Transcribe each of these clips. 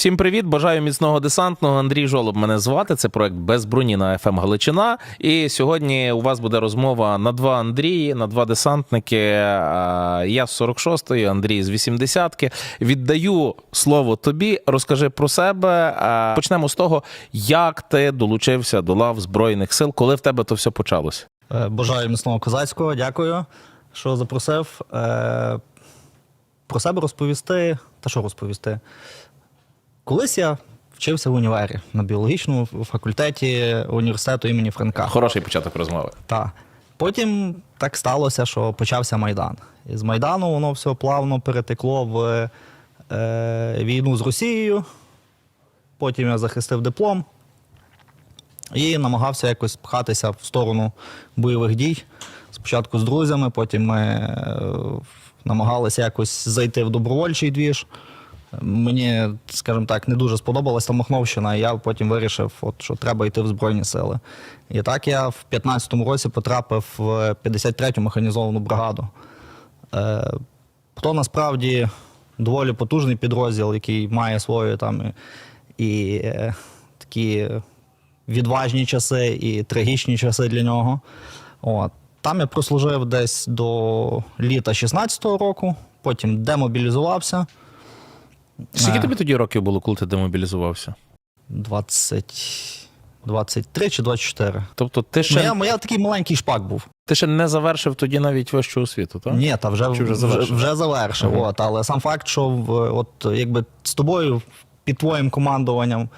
Всім привіт! Бажаю міцного десантного. Андрій Жолоб мене звати. Це проект без броні на ФМ Галичина. І сьогодні у вас буде розмова на два Андрії, на два десантники. Я з 46-ї, Андрій з 80-ки. Віддаю слово тобі. Розкажи про себе. Почнемо з того, як ти долучився до лав Збройних сил, коли в тебе то все почалося. Е, Бажаю міцного козацького, дякую, що запросив. Е, Про себе розповісти. Та що розповісти? Колись я вчився в універі на біологічному факультеті університету імені Франка. Хороший початок розмови. Та. Потім так сталося, що почався Майдан. І з Майдану воно все плавно перетекло в е, війну з Росією. Потім я захистив диплом і намагався якось пхатися в сторону бойових дій. Спочатку з друзями, потім ми е, намагалися якось зайти в добровольчий двіж. Мені, скажімо так, не дуже сподобалась та Махновщина, і я потім вирішив, от, що треба йти в Збройні сили. І так я в 15-му році потрапив в 53-ю механізовану бригаду. Е, то насправді доволі потужний підрозділ, який має свої там і е, такі відважні часи, і трагічні часи для нього. От. Там я прослужив десь до літа 16-го року, потім демобілізувався. Скільки Е. тобі тоді років було, коли ти демобілізувався? 20, 23 чи 24. Тобто ти ще, Моя, моя такий маленький шпак був. ти ще не завершив тоді навіть вищу освіту, так? Ні, та вже, Чи вже вже, завершив? вже, завершив. Ага. От, але сам факт, що в, от, якби з тобою під твоїм командуванням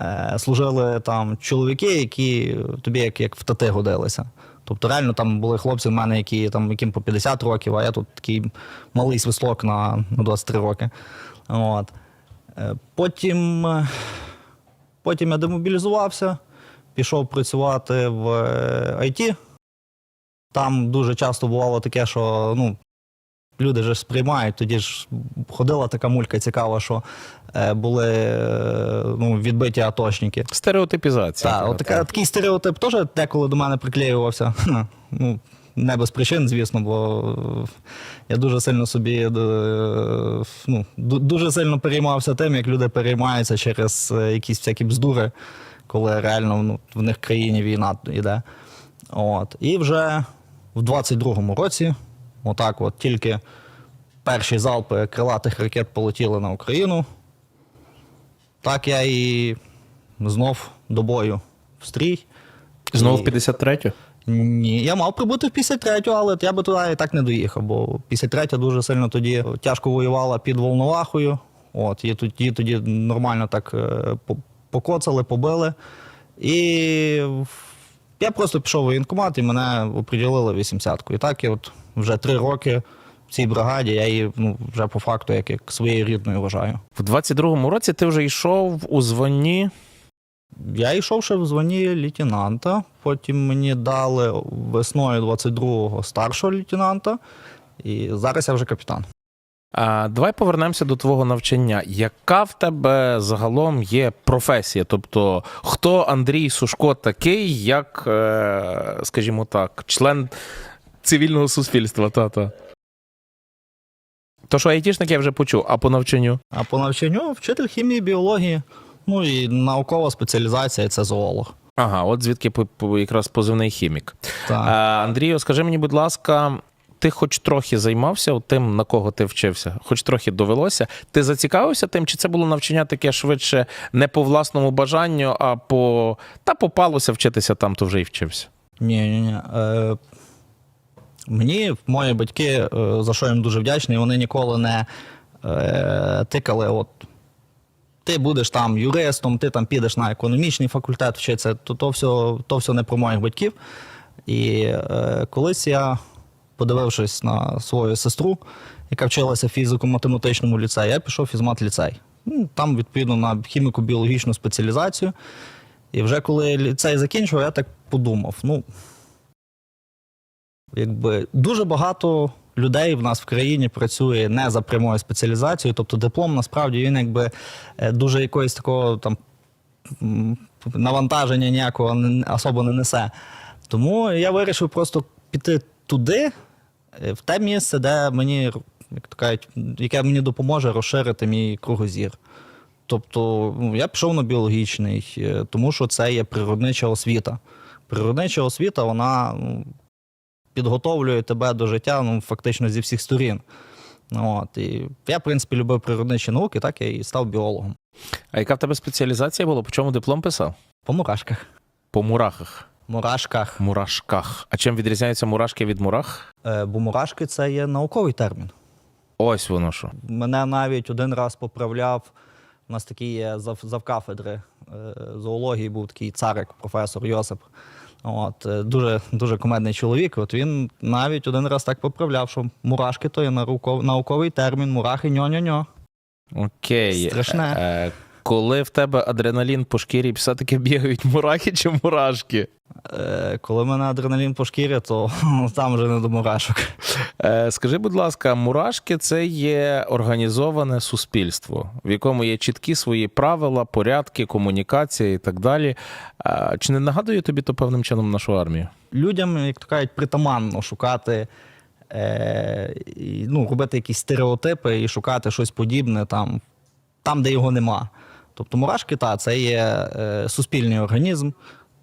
е, служили там чоловіки, які тобі як, як в тати годилися. Тобто реально там були хлопці в мене, які там яким по 50 років, а я тут такий малий свислок на, на 23 роки. От. Е, Потім, е, потім я демобілізувався, пішов працювати в е, IT. Там дуже часто бувало таке, що ну, люди ж сприймають. Тоді ж ходила така мулька цікава, що е, були е, ну, відбиті атошники. Стереотипізація. Так, от така, такий стереотип теж деколи до мене приклеювався. Ну, не без причин, звісно, бо е, я дуже сильно собі е, ну, дуже сильно переймався тим, як люди переймаються через е, якісь всякі бздури, коли реально ну, в них в країні війна йде. От. І вже в 22-му році, отак, от тільки перші залпи крилатих ракет полетіли на Україну. Так я і знов до бою в стрій. Знову в І- 53-ю? Ні, я мав прибути в 53-ю, але я би туди і так не доїхав, бо 53-я дуже сильно тоді тяжко воювала під Волновахою. От, її тоді, тоді нормально так е, покоцали, побили. І я просто пішов в воєнкомат і мене оприділили 80-ку. І так я от вже три роки в цій бригаді, я її ну, вже по факту як, як своєю рідною вважаю. В 22-му році ти вже йшов у званні. Я йшов ще в званні лейтенанта, потім мені дали весною 22-го старшого лейтенанта, і зараз я вже капітан. А, давай повернемося до твого навчання. Яка в тебе загалом є професія? Тобто, хто Андрій Сушко такий, як, е, скажімо так, член цивільного суспільства? Та-та. То, що айтішник я вже почув, а по навчанню? А по навчанню вчитель хімії, біології, ну і наукова спеціалізація це зоолог. Ага, от звідки якраз позивний хімік. Так. Андрію, скажи мені, будь ласка, ти хоч трохи займався тим, на кого ти вчився? Хоч трохи довелося. Ти зацікавився тим, чи це було навчання таке швидше не по власному бажанню, а по та попалося вчитися там, то вже й вчився. Ні, ні, ні. Е, мені мої батьки, е, за що їм дуже вдячний, вони ніколи не е, тикали. От, ти будеш там юристом, ти там підеш на економічний факультет вчитися, то, то, все, то все не про моїх батьків. І е, колись я, подивившись на свою сестру, яка вчилася в фізико-математичному ліцеї, я пішов в фізмат-ліцей. Ну, Там, відповідно, на хіміко-біологічну спеціалізацію. І вже коли ліцей закінчив, я так подумав: ну, якби дуже багато людей в нас в країні працює не за прямою спеціалізацією, тобто диплом насправді він якби е, дуже якоїсь такого там навантаження ніякого особо не несе. Тому я вирішив просто піти туди, е, в те місце, де мені, як то кажуть, яке мені допоможе розширити мій кругозір. Тобто, ну, я пішов на біологічний, е, тому що це є природнича освіта. Природнича освіта, вона ну, підготовлює тебе до життя ну, фактично зі всіх сторін. Ну, От, і я, в принципі, любив природничі науки, так я і став біологом. А яка в тебе спеціалізація була? По чому диплом писав? По мурашках. По мурахах. Мурашках. Мурашках. А чим відрізняються мурашки від мурах? Е, бо мурашки це є науковий термін. Ось воно що. Мене навіть один раз поправляв. У нас такий є завкафедри е, зоології, був такий царик, професор Йосип. От, е, дуже, дуже комедний чоловік. От він навіть один раз так поправляв, що мурашки то є науковий термін, мурахи ньо-ньо-ньо. Окей. Страшне. Коли в тебе адреналін по шкірі, все-таки бігають мурахи чи мурашки? Е, коли в мене адреналін по шкірі, то там вже не до мурашок. Е, Скажи, будь ласка, мурашки це є організоване суспільство, в якому є чіткі свої правила, порядки, комунікація і так далі. Е, Чи не нагадує тобі то певним чином нашу армію? Людям, як то кажуть, притаманно шукати, е, і, ну, робити якісь стереотипи і шукати щось подібне там, там де його нема. Тобто мурашки, та, це є е, суспільний організм.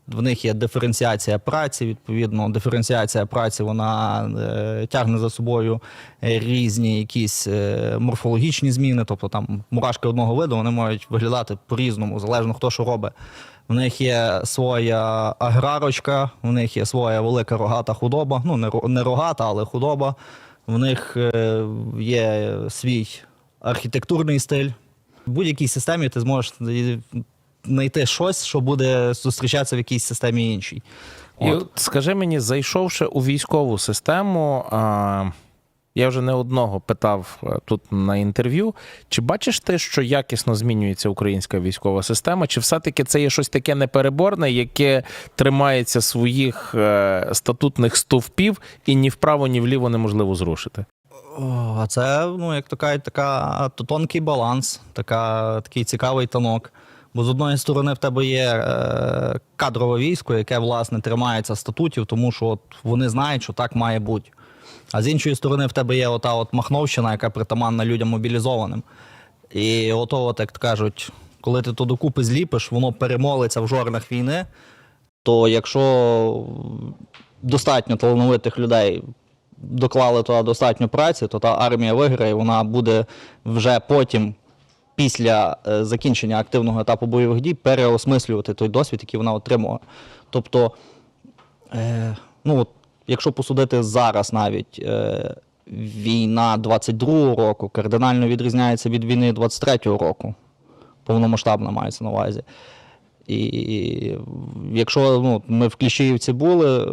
В них є диференціація праці. Відповідно, диференціація праці вона е, тягне за собою е, різні якісь е, морфологічні зміни. Тобто там мурашки одного виду вони можуть виглядати по-різному, залежно хто що робить. В них є своя аграрочка, в них є своя велика рогата худоба. Ну, не, не рогата, але худоба. В них е, є свій архітектурний стиль. В будь-якій системі ти зможеш знайти щось, що буде зустрічатися в якійсь системі іншій. І От. от скажи мені, зайшовши у військову систему, а, я вже не одного питав е, тут на інтерв'ю. Чи бачиш ти, що якісно змінюється українська військова система? Чи все-таки це є щось таке непереборне, яке тримається своїх е, статутних стовпів і ні вправо, ні вліво неможливо зрушити? А це, ну, як то кажуть, така то тонкий баланс, така, такий цікавий танок. Бо з одної сторони в тебе є е, кадрове військо, яке власне тримається статутів, тому що от вони знають, що так має бути. А з іншої сторони, в тебе є ота от махновщина, яка притаманна людям мобілізованим. І ото, от, як то кажуть, коли ти то докупи зліпиш, воно перемолиться в жорнах війни, то якщо достатньо талановитих людей доклали туди достатньо праці, то та армія виграє, вона буде вже потім, після е, закінчення активного етапу бойових дій, переосмислювати той досвід, який вона отримала. Тобто, е, ну, от, якщо посудити зараз навіть. Е, Війна 22-го року кардинально відрізняється від війни 23-го року. Повномасштабна мається на увазі. І якщо ну, ми в Кліщіївці були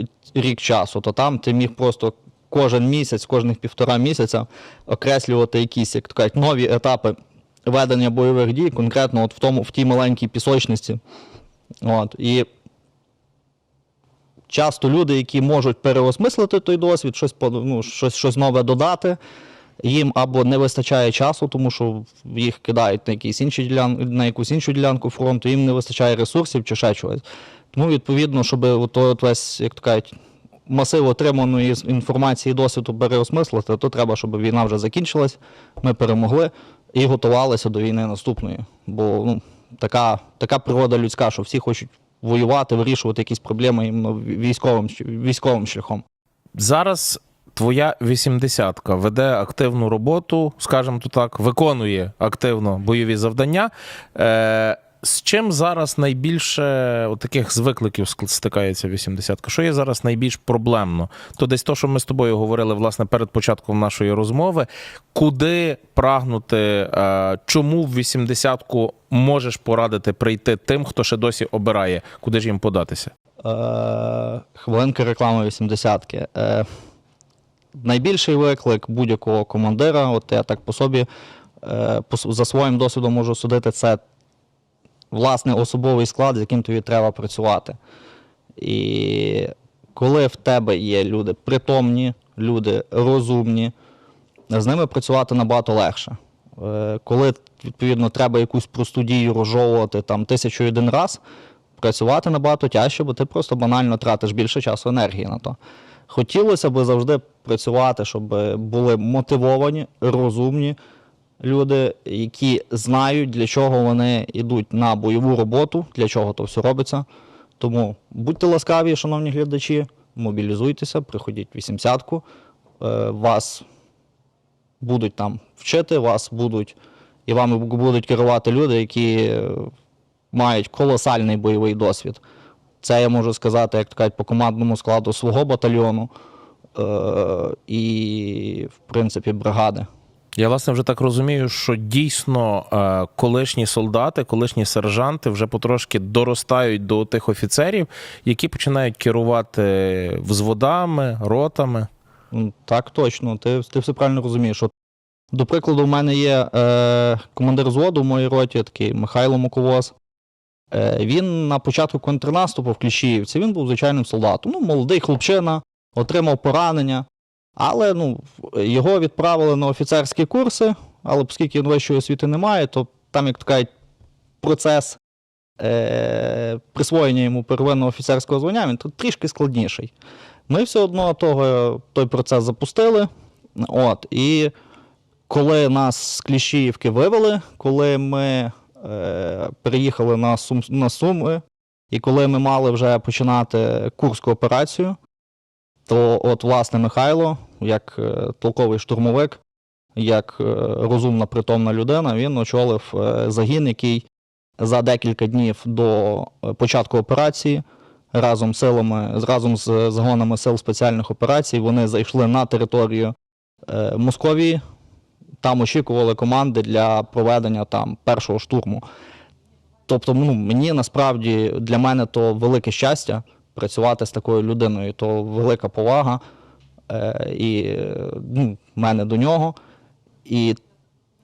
е, рік часу, то там ти міг просто кожен місяць, кожних півтора місяця окреслювати якісь, як то кажуть, нові етапи ведення бойових дій, конкретно от в, тому, в тій маленькій пісочниці. От. І часто люди, які можуть переосмислити той досвід, щось, ну, щось, щось нове додати, їм або не вистачає часу, тому що їх кидають на, якісь інші ділян... на якусь іншу ділянку фронту, їм не вистачає ресурсів чи ще чогось. Тому, відповідно, щоб от, от весь, як то кажуть, масив отриманої інформації і досвіду переосмислити, то треба, щоб війна вже закінчилась, ми перемогли і готувалися до війни наступної. Бо ну, така, така природа людська, що всі хочуть воювати, вирішувати якісь проблеми іменно військовим, військовим шляхом. Зараз твоя вісімдесятка веде активну роботу, скажімо то так, виконує активно бойові завдання. Е, з чим зараз найбільше таких з викликів стикається вісімдесятка? Що є зараз найбільш проблемно? То десь то, що ми з тобою говорили власне перед початком нашої розмови. Куди прагнути, е, чому в вісімдесятку можеш порадити прийти тим, хто ще досі обирає, куди ж їм податися? Е, хвилинка реклами 80-ки. Е, найбільший виклик будь-якого командира, от я так по собі е, за своїм досвідом можу судити, це власне особовий склад, з яким тобі треба працювати. І коли в тебе є люди притомні, люди розумні, з ними працювати набагато легше. Е, Коли, відповідно, треба якусь просту дію розжовувати там тисячу один раз, працювати набагато тяжче, бо ти просто банально тратиш більше часу енергії на то. Хотілося б завжди працювати, щоб були мотивовані, розумні, люди, які знають, для чого вони йдуть на бойову роботу, для чого то все робиться. Тому будьте ласкаві, шановні глядачі, мобілізуйтеся, приходіть в 80-ку. Е, Вас будуть там вчити, вас будуть і вами будуть керувати люди, які мають колосальний бойовий досвід. Це я можу сказати, як то кажуть, по командному складу свого батальйону е, і, в принципі, бригади. Я власне вже так розумію, що дійсно е, колишні солдати, колишні сержанти вже потрошки доростають до тих офіцерів, які починають керувати взводами, ротами. Так, точно, ти, ти все правильно розумієш. От, до прикладу, в мене є е, командир зводу в моїй роті, такий Михайло Муковоз. Е, він на початку контрнаступу в Кліщіївці він був звичайним солдатом. Ну, молодий хлопчина, отримав поранення. Але ну, його відправили на офіцерські курси, але оскільки він вищої освіти немає, то там, як то кажуть, процес е, присвоєння йому первинного офіцерського звання він тут трішки складніший. Ми все одно того, той процес запустили. От, і коли нас з Кліщіївки вивели, коли ми е, переїхали на, Сум, на Суми, і коли ми мали вже починати Курську операцію, то от, власне, Михайло, як е, толковий штурмовик, як е, розумна притомна людина, він очолив е, загін, який за декілька днів до е, початку операції разом з силами, разом з загонами сил спеціальних операцій, вони зайшли на територію е, Московії. Там очікували команди для проведення там першого штурму. Тобто, ну, мені насправді для мене то велике щастя працювати з такою людиною, то велика повага е, і ну, мене до нього. І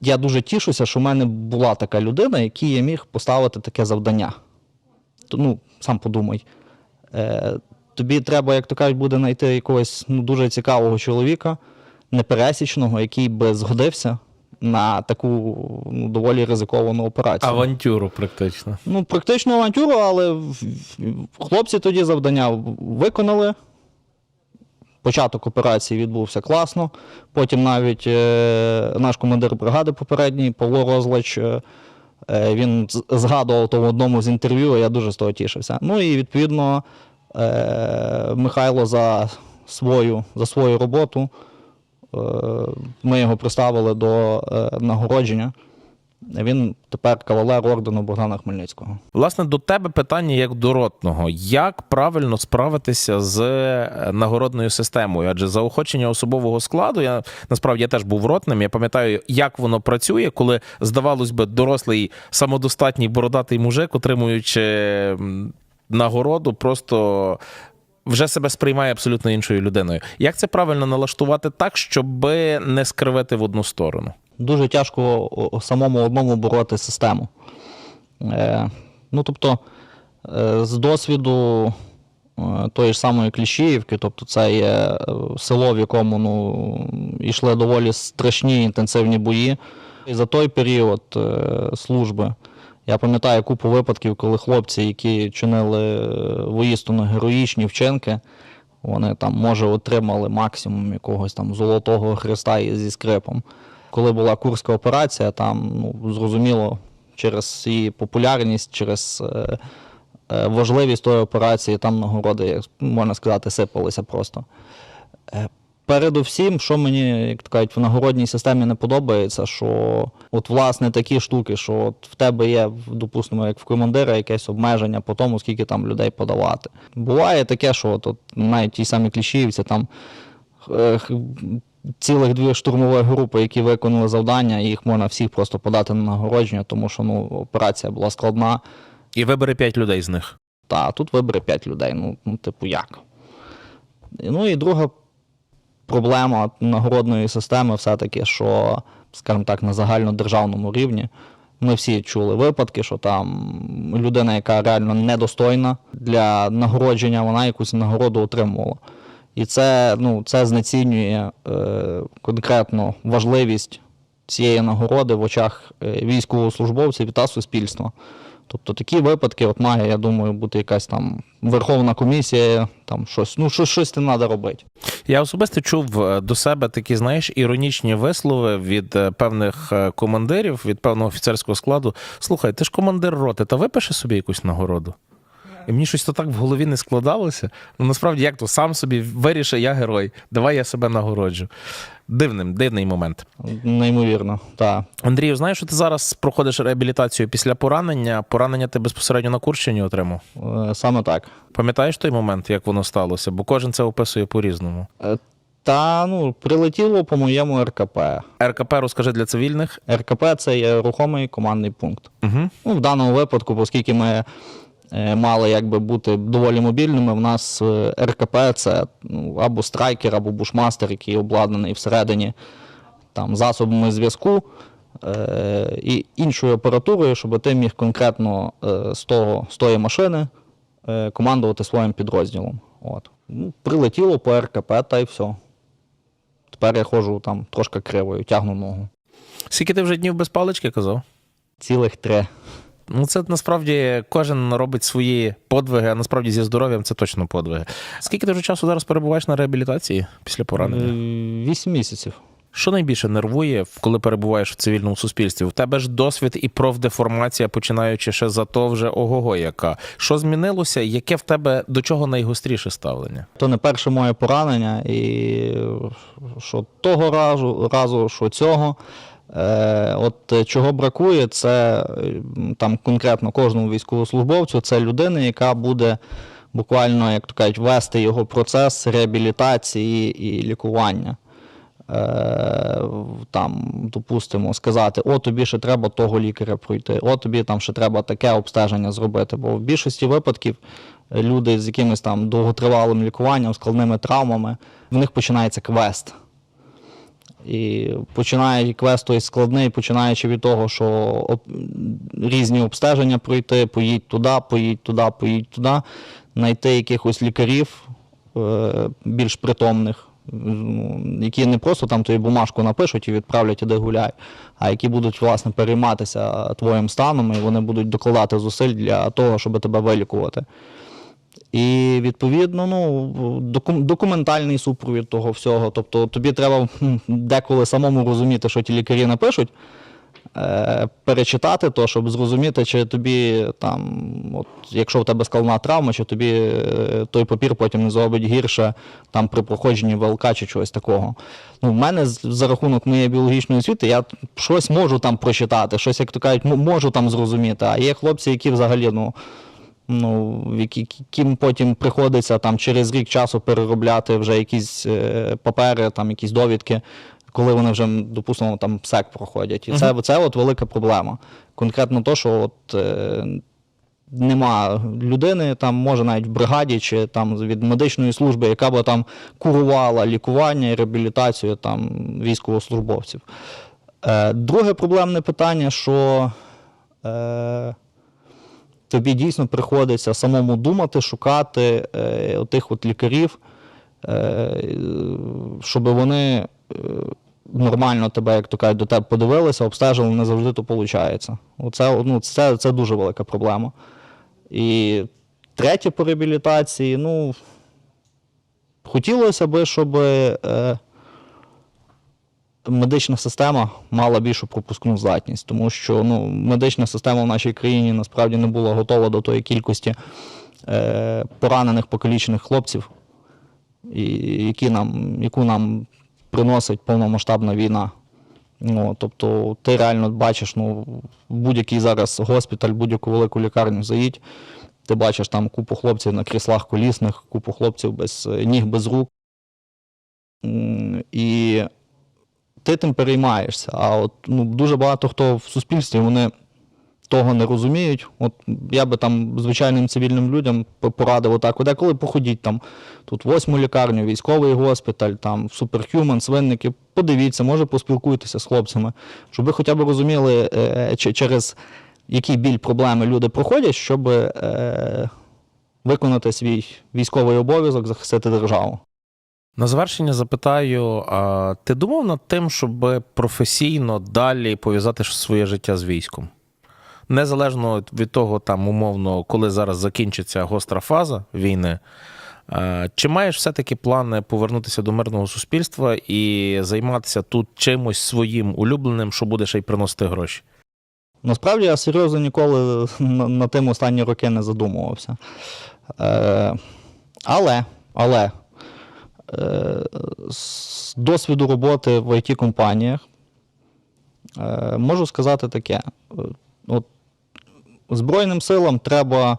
я дуже тішуся, що в мене була така людина, якій я міг поставити таке завдання. То, ну, сам подумай. Е, тобі треба, як то кажуть, буде знайти якогось ну, дуже цікавого чоловіка, непересічного, який би згодився на таку ну, доволі ризиковану операцію. Авантюру, практично. Ну, практично авантюру, але хлопці тоді завдання виконали. Початок операції відбувся класно. Потім навіть е, наш командир бригади попередній Павло Розлач. Е, е, він згадував то в одному з інтерв'ю, я дуже з того тішився. Ну і відповідно е, Михайло за свою, за свою роботу. Е, ми його приставили до е, нагородження. Він тепер кавалер ордену Богдана Хмельницького. Власне, до тебе питання як до ротного. Як правильно справитися з е, нагородною системою? Адже заохочення особового складу, я насправді я теж був ротним. Я пам'ятаю, як воно працює, коли, здавалось би, дорослий самодостатній бородатий мужик, отримуючи нагороду, просто. Вже себе сприймає абсолютно іншою людиною. Як це правильно налаштувати так, щоб не скривити в одну сторону? Дуже тяжко самому одному бороти систему. Е, ну, тобто, е, з досвіду е, тої ж самої Кліщіївки, тобто це є е, село, в якому ну, йшли доволі страшні інтенсивні бої. І за той період е, служби я пам'ятаю купу випадків, коли хлопці, які чинили е, воїстину героїчні вчинки, вони там, може, отримали максимум якогось там золотого хреста зі скрипом. Коли була Курська операція, там ну, зрозуміло, через її популярність, через е, е, важливість тої операції, там нагороди, як можна сказати, сипалися просто. Е, Передусім, що мені, як кажуть, в нагородній системі не подобається, що от власне такі штуки, що от в тебе є, допустимо, як в командира, якесь обмеження по тому, скільки там людей подавати. Буває таке, що от, от навіть ті самі кліщівці, там е, цілих дві штурмові групи, які виконали завдання, їх можна всіх просто подати на нагородження, тому що ну, операція була складна. І вибери п'ять людей з них. Та тут вибере 5 людей. Ну, ну, типу, як? Ну і друга проблема нагородної системи все-таки, що, скажімо так, на загальнодержавному рівні. Ми всі чули випадки, що там людина, яка реально недостойна для нагородження, вона якусь нагороду отримувала. І це, ну, це знецінює е, конкретно важливість цієї нагороди в очах е, військовослужбовців та суспільства. Тобто такі випадки, от має, я думаю, бути якась там верховна комісія, там щось, ну щось, щось не треба робити. Я особисто чув е, до себе такі, знаєш, іронічні вислови від е, певних е, командирів, від певного офіцерського складу. Слухай, ти ж командир роти, та випиши собі якусь нагороду. І мені щось то так в голові не складалося. Ну насправді як то сам собі вирішив, я герой. Давай я себе нагороджу. Дивним, дивний момент. Неймовірно, так. Андрію, знаєш, що ти зараз проходиш реабілітацію після поранення? Поранення ти безпосередньо на Курщині отримав. Е, Саме так. Пам'ятаєш той момент, як воно сталося? Бо кожен це описує по-різному. Е, Та ну, прилетіло по моєму РКП. РКП розкажи для цивільних. РКП це є рухомий командний пункт. Угу. Ну, в даному випадку, оскільки ми мали якби бути доволі мобільними, в нас е, РКП це ну, або страйкер, або бушмастер, який обладнаний всередині там, засобами зв'язку е, і іншою апаратурою, щоб ти міг конкретно е, з, того, з тої машини е, командувати своїм підрозділом. От. Ну, прилетіло по РКП та й все. Тепер я ходжу там трошки кривою, тягну ногу. Скільки ти вже днів без палички казав? Цілих три. Ну, це насправді кожен робить свої подвиги, а насправді зі здоров'ям це точно подвиги. Скільки ти вже часу зараз перебуваєш на реабілітації після Е, поранення? Вісім місяців. Що найбільше нервує, коли перебуваєш в цивільному суспільстві? В тебе ж досвід і профдеформація, починаючи ще за то вже ого-го яка. Що змінилося? Яке в тебе до чого найгостріше ставлення? То не перше моє поранення, і е, що того разу, разу що цього. Е, от е, чого бракує, це е, там конкретно кожному військовослужбовцю, це людина, яка буде буквально, як то кажуть, вести його процес реабілітації і лікування. Там, допустимо, сказати, о, тобі ще треба того лікаря пройти, о, тобі там ще треба таке обстеження зробити. Бо в більшості випадків люди з якимось там довготривалим лікуванням, складними травмами, в них починається квест. І починає квест той складний, починаючи від того, що різні обстеження пройти, поїдь туди, поїдь туди, поїдь туди, знайти якихось лікарів е, більш притомних, ну, які не просто там тобі бумажку напишуть і відправлять іди гуляй, а які будуть власне перейматися твоїм станом, і вони будуть докладати зусиль для того, щоб тебе вилікувати. І відповідно, ну, документальний супровід того всього. Тобто тобі треба деколи самому розуміти, що ті лікарі напишуть, е, перечитати то, щоб зрозуміти, чи тобі там, от, якщо в тебе складна травма, чи тобі е, той папір потім не зробить гірше там, при проходженні ВЛК чи чогось такого. Ну, в мене за рахунок моєї біологічної освіти, я щось можу там прочитати, щось, як то кажуть, можу там зрозуміти. А є хлопці, які взагалі, ну ну, яким потім приходиться там через рік часу переробляти вже якісь е, папери, там якісь довідки, коли вони вже, допустимо, там ПСЕК проходять. І це, це от велика проблема. Конкретно то, що от, е, нема людини, там може навіть в бригаді чи там від медичної служби, яка би там курувала лікування і реабілітацію там військовослужбовців. Е, друге проблемне питання, що е, тобі дійсно приходиться самому думати, шукати е, отих от лікарів, е, щоб вони е, нормально тебе, як то кажуть, до тебе подивилися, обстежили, не завжди то виходить. Оце, ну, це, це дуже велика проблема. І третє по реабілітації, ну, хотілося б, щоб е, медична система мала більшу пропускну здатність, тому що ну, медична система в нашій країні насправді не була готова до тої кількості е, поранених покалічених хлопців, і, які нам, яку нам приносить повномасштабна війна. Ну, тобто ти реально бачиш, ну, будь-який зараз госпіталь, будь-яку велику лікарню заїдь, ти бачиш там купу хлопців на кріслах колісних, купу хлопців без е, ніг, без рук. І ти тим переймаєшся. А от ну, дуже багато хто в суспільстві вони того не розуміють. От я би там звичайним цивільним людям порадив отак, от деколи походіть там тут восьму лікарню, військовий госпіталь, там Суперхюман, свинники. Подивіться, може поспілкуйтеся з хлопцями, щоб ви хоча б розуміли, е, через який біль проблеми люди проходять, щоб е, виконати свій військовий обов'язок, захистити державу. На завершення запитаю: а ти думав над тим, щоб професійно далі пов'язати своє життя з військом? незалежно від того, там умовно, коли зараз закінчиться гостра фаза війни. Чи маєш все-таки плани повернутися до мирного суспільства і займатися тут чимось своїм улюбленим, що буде ще й приносити гроші? Насправді я серйозно ніколи на, тим останні роки не задумувався. Е, але, але з досвіду роботи в IT-компаніях е, можу сказати таке: Е, от, Збройним силам треба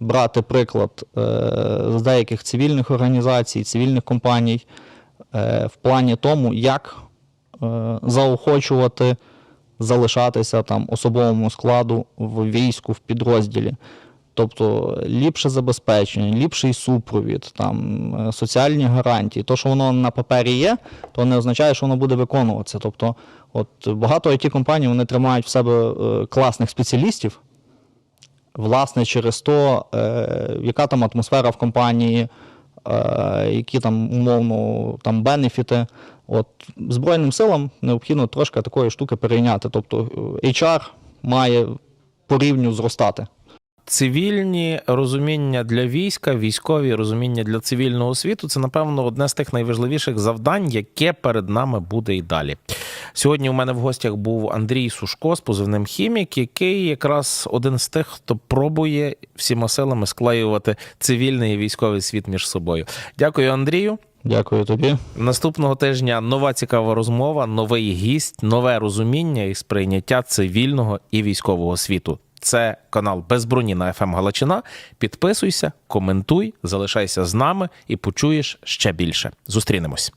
брати приклад е, з деяких цивільних організацій, цивільних компаній е, в плані тому, як е, заохочувати залишатися там особовому складу в війську, в підрозділі. Тобто ліпше забезпечення, ліпший супровід, там, е, соціальні гарантії. То, що воно на папері є, то не означає, що воно буде виконуватися. Тобто, от багато it компаній вони тримають в себе е, класних спеціалістів, власне, через то, е, яка там атмосфера в компанії, е, які там умовно там бенефіти. От Збройним силам необхідно трошки такої штуки перейняти. Тобто е, HR має по рівню зростати. Цивільні розуміння для війська, військові розуміння для цивільного світу це, напевно, одне з тих найважливіших завдань, яке перед нами буде і далі. Сьогодні у мене в гостях був Андрій Сушко з позивним хімік, який якраз один з тих, хто пробує всіма силами склеювати цивільний і військовий світ між собою. Дякую, Андрію. Дякую тобі. Наступного тижня нова цікава розмова, новий гість, нове розуміння і сприйняття цивільного і військового світу. Це канал Безбруні на ФМ Галичина. Підписуйся, коментуй, залишайся з нами і почуєш ще більше. Зустрінемось.